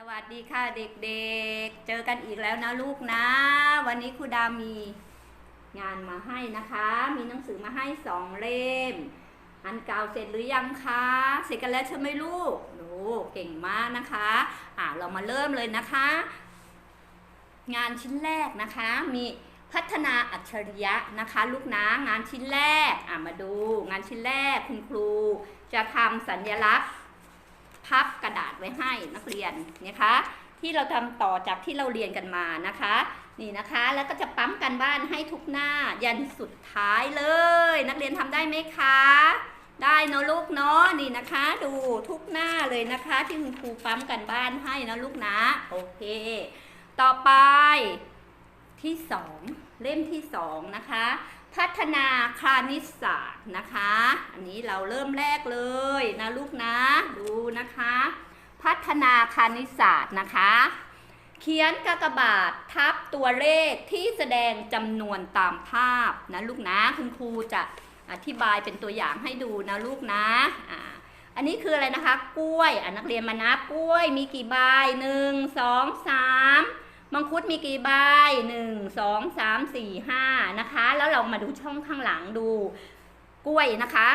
สวัสดีค่ะเด็กๆ เจอกันอีกแล้วนะลูกนะ วันนี้ครูดามีงานมาให้นะคะ มีหนังสือมาให้สองเล่ม อันเก่าเสร็จหรือยังคะ เสร็จกันแล้วใช่ไหมลูกโอ้เก่งมากนะคะ อ่าเรามาเริ่มเลยนะคะ งานชิ้นแรกนะคะ มีพัฒนาอัจฉริยะนะคะ ลูกนะงานชิ้นแรก อ่ามาดู งานชิ้นแรกคุณครู จะทำสัญลักษณ์ พับกระดาษไว้ให้นักเรียนนะคะ ที่เราทำต่อจากที่เราเรียนกันมานะคะ นี่นะคะแล้วก็จะปั๊มกันบ้านให้ทุกหน้ายันสุดท้ายเลย นักเรียนทำได้ไหมคะ ได้เนอะลูกเนาะนี่นะคะ ดูทุกหน้าเลยนะคะ ที่คุณครูปั๊มกันบ้านให้นะลูกนะโอเค ต่อไปที่สองเล่มที่สองนะคะพัฒนาคณิตศาสตร์นะคะ อันนี้เราเริ่มแรกเลยนะลูกนะ ดู นะคะ พัฒนาคณิตศาสตร์นะคะ เขียนกากบาททับตัวเลขที่แสดงจำนวนตามภาพนะลูกนะคุณครูจะอธิบายเป็นตัวอย่างให้ดูนะลูกนะอ่าอันนี้คืออะไรนะคะ กล้วยอะนักเรียนมานับกล้วยมีกี่ใบหนึ่งสองสามมังคุดมีกี่ใบหนึ่งสองสามสี่ห้านะคะ แล้วเรามาดูช่องข้างหลังดู กล้วยนะคะ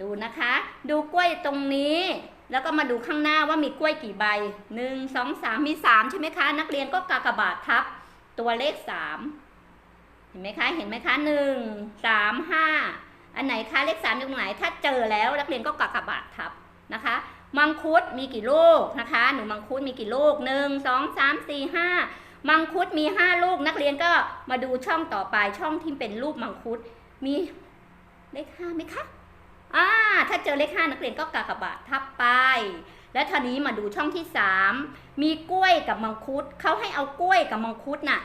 ดูนะคะ ดูกล้วยตรงนี้ แล้วก็มาดูข้างหน้าว่ามีกล้วยกี่ใบหนึ่งสองสามมีสามใช่ไหมคะ นักเรียนก็กากบาททับตัวเลขสามเห็นไหมคะ เห็นไหมคะหนึ่งสามห้าอันไหนคะเลขสามอยู่ตรงไหน ถ้าเจอแล้วนักเรียนก็กากบาททับนะคะ มังคุดมีกี่ลูกนะคะ หนูมังคุดมีกี่ลูกหนึ่งสองสามสี่ห้ามังคุดมีห้าลูก นักเรียนก็มาดูช่องต่อไปช่องที่เป็นรูปมังคุด มีเลขห้าไหมคะ อ่าถ้าเจอเลขห้านักเรียนก็กากบาททับไป และทีนี้มาดูช่องที่สามมีกล้วยกับมังคุดเขาให้เอากล้วยกับมังคุดน่ะ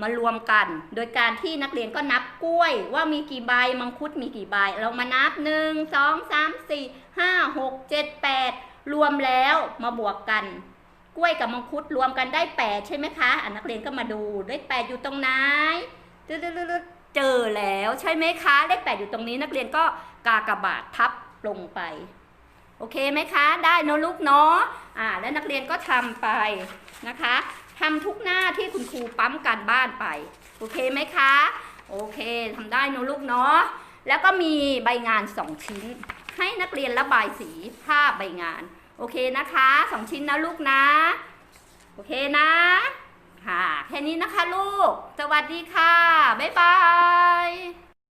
มารวมกัน โดยการที่นักเรียนก็นับกล้วย ว่ามีกี่ใบมังคุดมีกี่ใบ เรามานับหนึ่งสองสามสี่ห้าหกเจ็ดแปดรวมแล้วมาบวกกัน กล้วยกับมังคุดรวมกันได้แปดใช่ไหมคะ อะนักเรียนก็มาดูเลขแปดอยู่ตรงไหนตึ๊ดๆๆ เจอแล้วใช่ไหมคะ เลขแปดอยู่ตรงนี้นักเรียนก็กากบาททับลงไป โอเคไหมคะ ได้เนอะลูกเนาะอ่า แล้วนักเรียนก็ทำไปนะคะทำทุกหน้าที่คุณครูปั๊มการบ้านไป โอเคไหมคะ โอเคทำได้เนอะลูกเนาะแล้วก็มีใบงานสองชิ้น ให้นักเรียนระบายสีภาพใบงาน โอเคนะคะสองชิ้นนะลูกนะ โอเคนะ แค่นี้นะคะลูก สวัสดีค่ะ บ๊ายบาย